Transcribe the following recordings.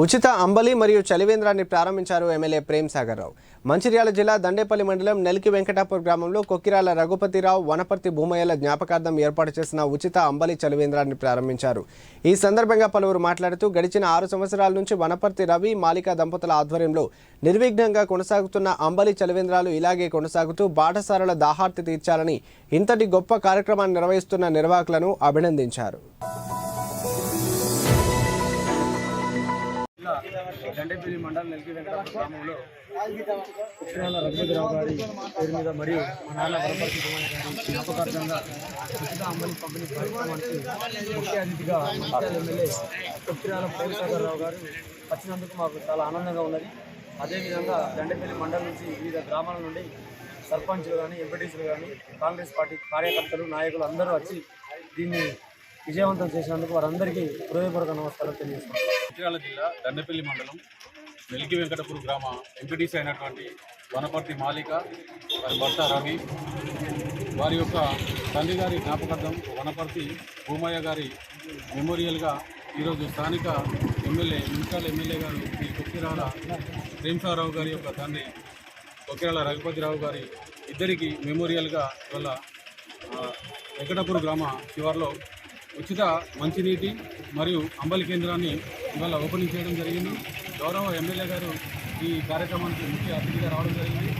ఉచిత అంబలి మరియు చలివేంద్రాన్ని ప్రారంభించారు ఎమ్మెల్యే ప్రేమ్ సాగర్ రావు. మంచిర్యాల జిల్లా దండేపల్లి మండలం నెల్కి వెంకటాపూర్ గ్రామంలో కొక్కిరాల రఘుపతిరావు వనపర్తి భూమయ్యల జ్ఞాపకార్థం ఏర్పాటు చేసిన ఉచిత అంబలి చలివేంద్రాన్ని ప్రారంభించారు. ఈ సందర్భంగా పలువురు మాట్లాడుతూ గడిచిన ఆరు సంవత్సరాల నుంచి వనపర్తి రవి మాలిక దంపతుల ఆధ్వర్యంలో నిర్విఘ్నంగా కొనసాగుతున్న అంబలి చలివేంద్రాలు ఇలాగే కొనసాగుతూ బాటసారుల దాహార్తి తీర్చాలని ఇంతటి గొప్ప కార్యక్రమాన్ని నిర్వహిస్తున్న నిర్వాహకులను అభినందించారు. జిల్లా దండేపల్లి మండలం నెల్కి వెంకటాపురం గ్రామంలో ఉత్తరాల రఘుపతిరావు గారి పేరు మీద మరియు మా నాన్న వరపతి జ్ఞాపకార్థంగా ఉచిత అంబలి పంపిణీ కార్యక్రమానికి ముఖ్య అతిథిగా మంచిర్యాల ఎమ్మెల్యే ఉత్తరాల ప్రేమసాగర్ రావు గారు వచ్చినందుకు మాకు చాలా ఆనందంగా ఉన్నది. అదేవిధంగా దండేపల్లి మండలం నుంచి వివిధ గ్రామాల నుండి సర్పంచ్లు కానీ ఎంపీటీసీలు కానీ కాంగ్రెస్ పార్టీ కార్యకర్తలు నాయకులు అందరూ వచ్చి దీన్ని విజయవంతం చేసినందుకు వారందరికీ హృదయపూర్వక నమస్కారం తెలియజేస్తున్నాను మంచిర్యాల జిల్లా దండపల్లి మండలం వెలికి వెంకటపూర్ గ్రామ ఎంపీటీసీ అయినటువంటి వనపర్తి మాలిక వారి భర్త రవి వారి యొక్క తండ్రి గారి జ్ఞాపకార్థం వనపర్తి భూమయ్య గారి మెమోరియల్గా ఈరోజు స్థానిక ఎమ్మెల్యే మున్సిపల్ ఎమ్మెల్యే గారు శ్రీ కొక్కిరాల ప్రేమసారావు గారి యొక్క తండ్రి కొక్కిరాల రఘుపతిరావు గారి ఇద్దరికి మెమోరియల్గా ఇవాళ ఆ, వెంకటపూర్ గ్రామ శివార్లో ఉచిత మంచినీటి మరియు అంబలి కేంద్రాన్ని ఇవాళ ఓపెనింగ్ చేయడం జరిగింది. గౌరవ ఎమ్మెల్యే గారు ఈ కార్యక్రమానికి ముఖ్య అతిథిగా రావడం జరిగింది.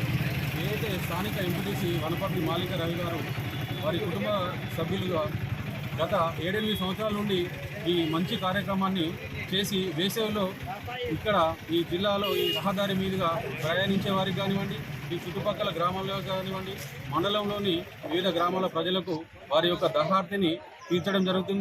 ఏదైతే స్థానిక ఎంపీటీసీ వనపర్తి మాలిక రవి గారు వారి కుటుంబ సభ్యులుగా గత ఏడెనిమిది సంవత్సరాల నుండి ఈ మంచి కార్యక్రమాన్ని చేసి వేసవిలో ఇక్కడ ఈ జిల్లాలో ఈ రహదారి మీదుగా ప్రయాణించే వారికి కానివ్వండి ఈ చుట్టుపక్కల గ్రామాల్లో కానివ్వండి మండలంలోని వివిధ గ్రామాల ప్రజలకు వారి యొక్క దహార్తిని తీర్చడం జరుగుతుంది.